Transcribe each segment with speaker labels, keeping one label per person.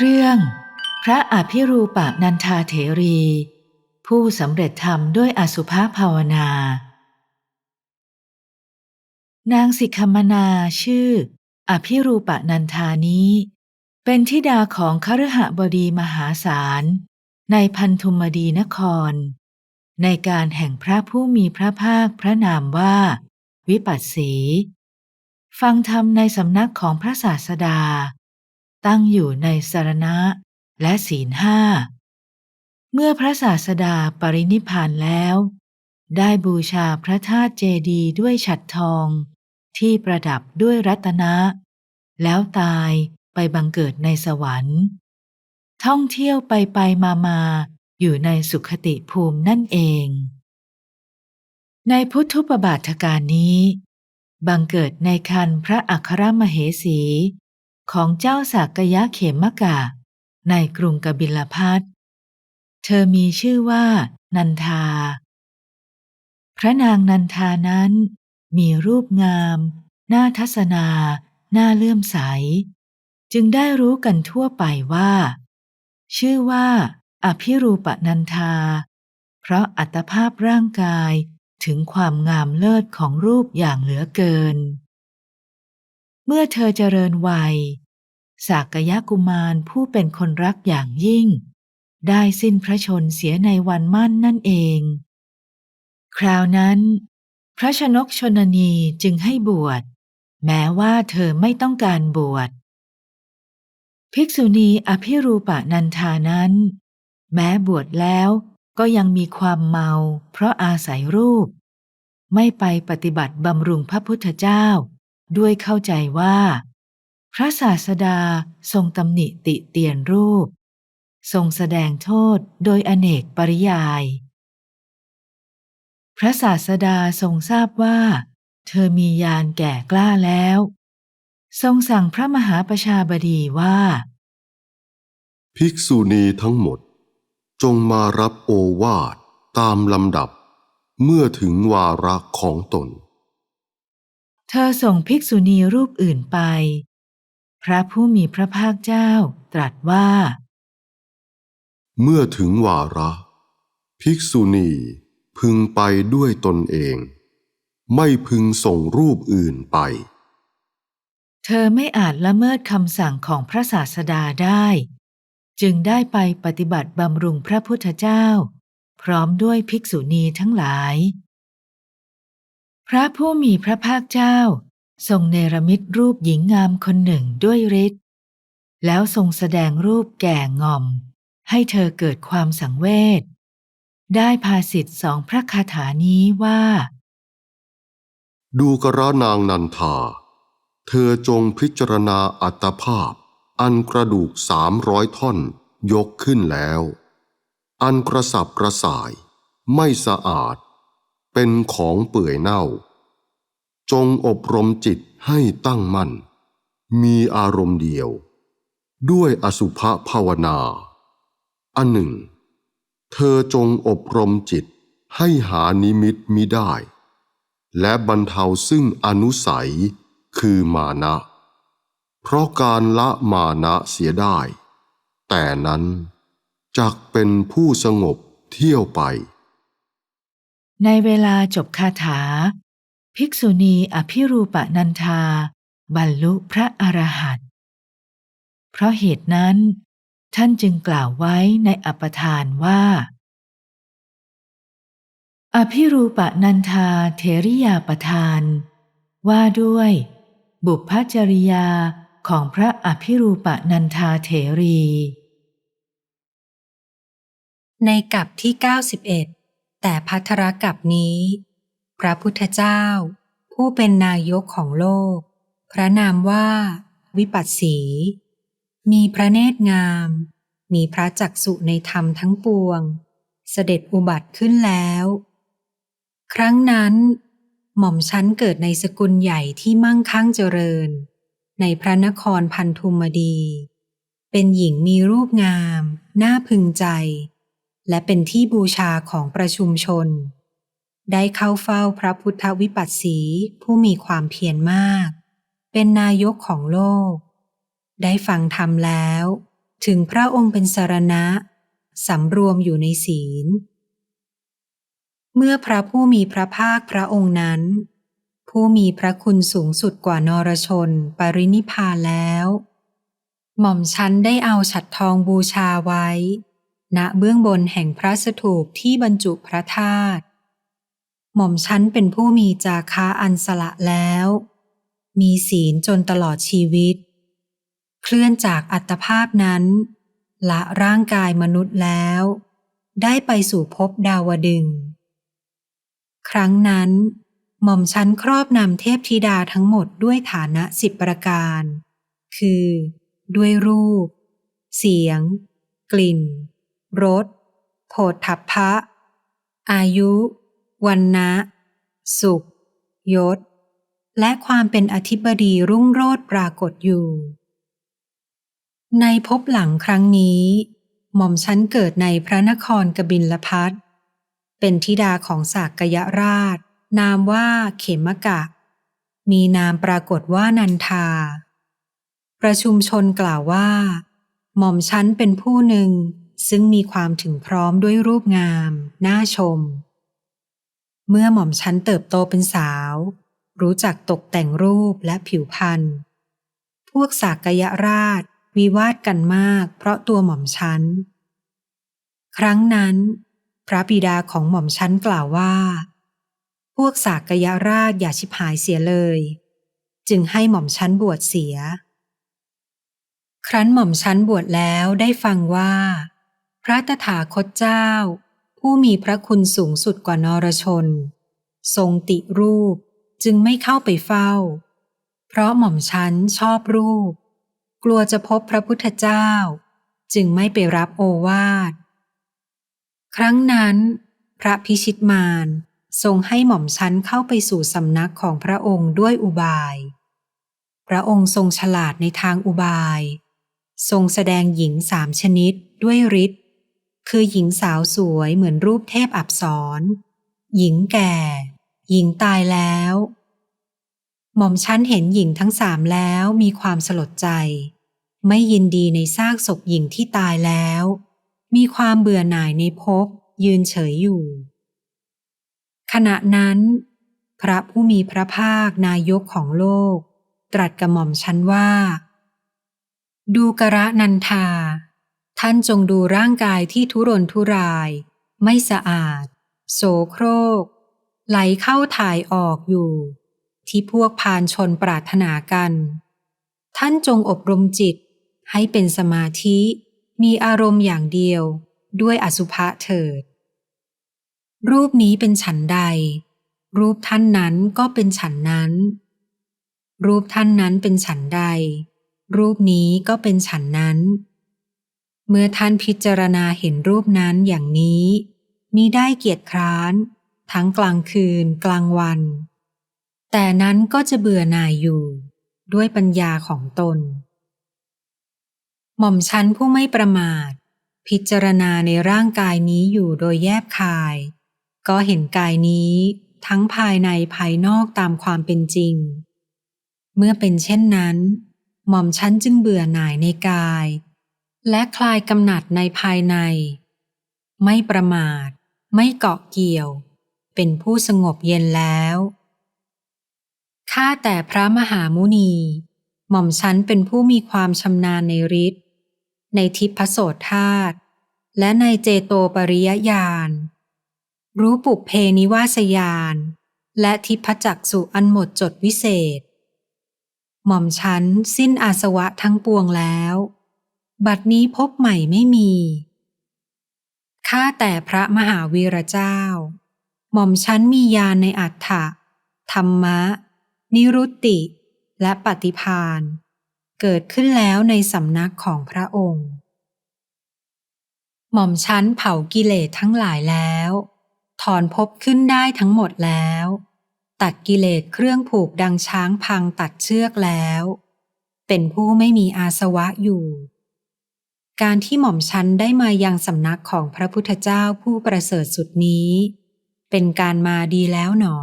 Speaker 1: เรื่อง พระอภิรูปนันทาเถรี ผู้สำเร็จธรรมด้วยอสุภภาวนา นางสิกขมนาชื่อ อภิรูปนันทานี้ เป็นธิดาของคฤหบดีมหาศาล ในพันธุมดีนคร ในการแห่งพระผู้มีพระภาคพระนามว่า วิปัสสี ฟังธรรมในสำนักของพระศาสดา ตั้งอยู่ในสารณะและศีลห้า เมื่อพระศาสดาปรินิพานแล้ว ได้บูชาพระธาตุเจดีย์ด้วยฉัดทอง ที่ประดับด้วยรัตนะ แล้วตายไปบังเกิดในสวรรค์ ท่องเที่ยวไปไปมามาอยู่ในสุขติภูมินั่นเอง ในพุทธุปบาทการนี้ บังเกิดในคันพระอัครมเหสี ของเจ้าสากยะเขมกะ ในกรุงกบิลพัทเธอมีชื่อว่า นันทา พระนางนันทานั้น มีรูปงาม หน่าทัศนา หน่าเลื่อมใส จึงได้รู้กันทั่วไปว่า ชื่อว่า อภิรูปนันทา เพราะอัตภาพร่างกายถึงความงามเลิศของรูปอย่างเหลือเกิน เมื่อเธอเจริญวัย สากยะกุมารผู้เป็นคนรักอย่างยิ่ง ได้สิ้นพระชนเสียในวันมั่นนั่นเอง คราวนั้น พระชนกชนนีจึงให้บวช แม้ว่าเธอไม่ต้องการบวช ภิกษุณีอภิรูปนันทานั้น แม้บวชแล้วก็ยังมีความเมาเพราะอาศัยรูป ไม่ไปปฏิบัติบำรุงพระพุทธเจ้า ด้วยเข้าใจว่า พระศาสดาทรงตำหนิติเตียนรูป ทรงแสดงโทษโดยอเนกปริยาย พระศาสดาทรงทราบว่า เธอมียานแก่กล้าแล้ว ทรงสั่งพระมหาประชาบดีว่า
Speaker 2: ภิกษุณีทั้งหมด จงมารับโอวาทตามลำดับ เมื่อถึงวาระของตน
Speaker 1: เธอส่งภิกษุณีรูปอื่นไป พระผู้มีพระภาคเจ้าตรัสว่า
Speaker 2: เมื่อถึงวาระ ภิกษุณีพึงไปด้วยตนเอง ไม่พึงส่งรูปอื่นไป
Speaker 1: เธอไม่อาจละเมิดคำสั่งของพระศาสดาได้ จึงได้ไปปฏิบัติบำรุงพระพุทธเจ้า พร้อมด้วยภิกษุณีทั้งหลาย พระผู้มีพระภาคเจ้า ทรงเนรมิตรูปหญิงงามคนหนึ่งด้วยฤทธิ์แล้วทรงแสดงรูปแก่ง่อม ให้เธอเกิดความสังเวชได้ภาสิทธิ์สองพระคาถานี้ว่า
Speaker 2: ดูกระนางนันทา เธอจงพิจารณาอัตภาพ อันกระดูกสามร้อยท่อนยกขึ้นแล้ว อันกระสับกระส่าย ไม่สะอาด เป็นของเปื่อยเน่า จงอบรมจิตให้ตั้งมั่น มีอารมณ์เดียว ด้วยอสุภภาวนา อันหนึ่ง เธอจงอบรมจิตให้หานิมิตมิได้ และบรรเทาซึ่งอนุสัยคือมานะ เพราะการละมานะเสียได้ แต่นั้นจักเป็นผู้สงบเที่ยวไป
Speaker 1: ในเวลาจบคาถา ภิกษุณีอภิรูปนันทา บรรลุพระอรหันต์เพราะเหตุนั้น ท่านจึงกล่าวไว้ในอัปทานว่า อภิรูปนันทาเทริยาประทาน ว่าด้วย บุพจริยาของพระอภิรูปนันทาเถรี
Speaker 3: ในกับที่ 91 แต่พัทรกับนี้ พระพุทธเจ้า ผู้เป็นนายกของโลก พระนามว่า วิปัสสี มีพระเนตรงาม มีพระจักสุในธรรมทั้งปวง เสด็จอุบัติขึ้นแล้ว ครั้งนั้น หม่อมชั้นเกิดในสกุลใหญ่ที่มั่งคั่งเจริญ ในพระนครพันธุมดี เป็นหญิงมีรูปงาม น่าพึงใจ และเป็นที่บูชาของประชุมชน ได้เข้าเฝ้าพระพุทธวิปัสสีผู้มีความเพียรมาก เป็นนายกของโลก ได้ฟังธรรมแล้ว ถึงพระองค์เป็นสารณะ สำรวมอยู่ในศีล เมื่อพระผู้มีพระภาคพระองค์นั้น ผู้มีพระคุณสูงสุดกว่านรชนปรินิพพานแล้ว หม่อมชั้นได้เอาฉัดทองบูชาไว้ ณเบื้องบนแห่งพระสถูปที่บรรจุพระธาตุ หม่อมชั้นเป็นผู้มีจาคะอันสละแล้ว มีศีลจนตลอดชีวิต เคลื่อนจากอัตภาพนั้น ละร่างกายมนุษย์แล้ว ได้ไปสู่ภพดาวดึง ครั้งนั้น หม่อมชั้นครอบนำเทพธิดาทั้งหมดด้วยฐานะสิบประการ คือ ด้วยรูป เสียง กลิ่นรสโผฏฐัพพะ อายุ วันนะสุข ยศ และความเป็นอธิบดีรุ่งโรจน์ปรากฏอยู่ ในภพหลังครั้งนี้ หม่อมชั้นเกิดในพระนครกบิลพัทเป็นธิดาของสากยราช นามว่าเขมกะ มีนามปรากฏว่านันทา ประชุมชนกล่าวว่า หม่อมชั้นเป็นผู้หนึ่งซึ่งมีความถึงพร้อมด้วยรูปงาม น่าชม เมื่อหม่อมชั้นเติบโตเป็นสาว รู้จักตกแต่งรูปและผิวพรรณพวกสากยราชวิวาทกันมากเพราะตัวหม่อมชั้น ครั้งนั้น พระบิดาของหม่อมชั้นกล่าวว่า พวกสากยราชอย่าชิบหายเสียเลย จึงให้หม่อมชั้นบวชเสีย ครั้นหม่อมชั้นบวชแล้วได้ฟังว่า พระตถาคตเจ้า ผู้มีพระคุณสูงสุดกว่านรชน ทรงติรูปจึงไม่เข้าไปเฝ้า เพราะหม่อมชั้นชอบรูป กลัวจะพบพระพุทธเจ้า จึงไม่ไปรับโอวาท ครั้งนั้น พระพิชิตมารทรงให้หม่อมชั้นเข้าไปสู่สำนักของพระองค์ด้วยอุบาย พระองค์ทรงฉลาดในทางอุบาย ทรงแสดงหญิงสามชนิดด้วยฤทธิ์ คือหญิงสาวสวยเหมือนรูปเทพอับสรหญิงแก่ หญิงตายแล้ว หม่อมชั้นเห็นหญิงทั้งสามแล้วมีความสลดใจ ไม่ยินดีในซากศพหญิงที่ตายแล้ว มีความเบื่อหน่ายในภพยืนเฉยอยู่ ขณะนั้น พระผู้มีพระภาคนายกของโลก ตรัสกับหม่อมชั้นว่า ดูกระนันทา ท่านจงดูร่างกายที่ทุรนทุราย ไม่สะอาด โสโครก ไหลเข้าถ่ายออกอยู่ ที่พวกพานชนปรารถนากัน ท่านจงอบรมจิตให้เป็นสมาธิ มีอารมณ์อย่างเดียวด้วยอสุภะเถิด รูปนี้เป็นฉันใด รูปท่านนั้นก็เป็นฉันนั้น รูปท่านนั้นเป็นฉันใด รูปนี้ก็เป็นฉันนั้น เมื่อท่านพิจารณาเห็นรูปนั้นอย่างนี้มิได้เกียจคร้าน ทั้งกลางคืนกลางวัน แต่นั้นก็จะเบื่อหน่ายอยู่ ด้วยปัญญาของตน หม่อมชั้นผู้ไม่ประมาท พิจารณาในร่างกายนี้อยู่โดยแยบคาย ก็เห็นกายนี้ทั้งภายในภายนอกตามความเป็นจริง เมื่อเป็นเช่นนั้น หม่อมชั้นจึงเบื่อหน่ายในกาย และคลายกำหนัดในภายใน ไม่ประมาท ไม่เกาะเกี่ยว เป็นผู้สงบเย็นแล้วข้าแต่พระมหามุนี หม่อมชั้นเป็นผู้มีความชำนาญในฤทธิ์ในทิพโสธาตและในเจโตปริยญาณ รู้ปุเพนิวาสยาน และทิพจักสุอันหมดจดวิเศษ หม่อมชั้นสิ้นอาสวะทั้งปวงแล้ว บัดนี้พบใหม่ไม่มี ข้าแต่พระมหาวีระเจ้า หม่อมชั้นมีญาณในอัฏฐะธรรมะ นิรุตติ และปฏิพานเกิดขึ้นแล้วในสำนักของพระองค์ หม่อมชั้นเผากิเลสทั้งหลายแล้ว ถอนภพขึ้นได้ทั้งหมดแล้ว ตัดกิเลสเครื่องผูกดังช้างพังตัดเชือกแล้ว เป็นผู้ไม่มีอาสวะอยู่ การที่หม่อมชั้นได้มายังสำนักของพระพุทธเจ้าผู้ประเสริฐสุดนี้ เป็นการมาดีแล้วหนอ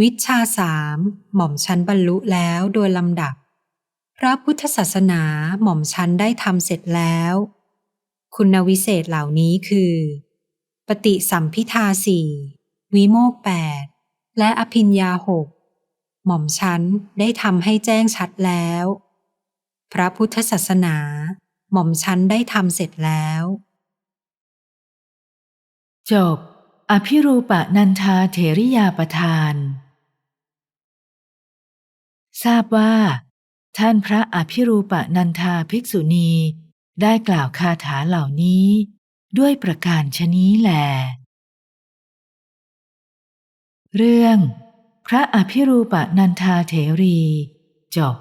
Speaker 3: วิชาสามหม่อมชั้นบรรลุแล้วโดยลำดับ พระพุทธศาสนาหม่อมชั้นได้ทำเสร็จแล้ว คุณวิเศษเหล่านี้คือ ปฏิสัมพิทาสี่วิโมกแปดและอภิญญาหกหม่อมชั้นได้ทำให้แจ้งชัดแล้ว พระพุทธศาสนา หม่อมชั้นได้ทำเสร็จแล้ว
Speaker 1: จบ อภิรูปะนันทาเถริยาประทาน ทราบว่า ท่านพระอภิรูปะนันทาภิกษุณีได้กล่าวคาถาเหล่านี้ ด้วยประการชนี้แลเรื่อง พระอภิรูปะนันทาเถรี จบ